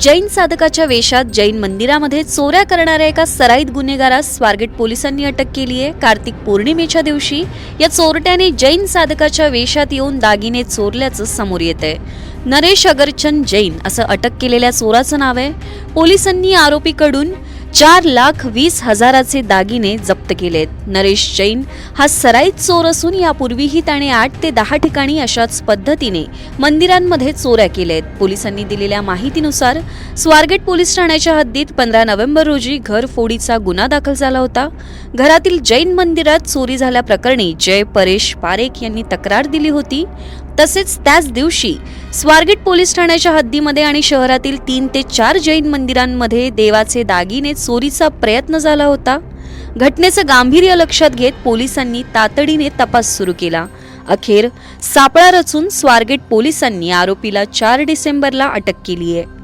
जैन साधकाच्या वेशात जैन मंदिरामध्ये चोऱ्या करणाऱ्या एका सराईत गुन्हेगारास स्वारगेट पोलिसांनी अटक केली आहे. कार्तिक पौर्णिमेच्या दिवशी या चोरट्याने जैन साधकाच्या वेशात येऊन दागिने चोरल्याचं समोर येत आहे. नरेश अगरचंद जैन असं अटक केलेल्या चोराचं नाव आहे. पोलिसांनी आरोपीकडून चार लाख वीस हजाराचे दागिने जप्त केलेत. नरेश जैन हा सराईत चोर असून यापूर्वीही त्याने आठ ते दहा ठिकाणी अशाच पद्धतीने मंदिरांमध्ये चोऱ्या केल्यात. पोलिसांनी दिलेल्या माहितीनुसार स्वारगेट पोलीस ठाण्याच्या हद्दीत पंधरा नोव्हेंबर रोजी घरफोडीचा गुन्हा दाखल झाला होता. घरातील जैन मंदिरात चोरी झाल्याप्रकरणी जय परेश पारेख यांनी तक्रार दिली होती. तसेच त्याच दिवशी स्वारगेट पोलीस ठाण्याच्या हद्दीमध्ये आणि शहरातील तीन ते चार जैन मंदिरांमध्ये देवाचे दागिने चोरीचा प्रयत्न झाला होता. घटनेचं गांभीर्य लक्षात घेत पोलिसांनी तातडीने तपास सुरू केला. अखेर सापळा रचून स्वारगेट पोलिसांनी आरोपीला चार डिसेंबरला अटक केली आहे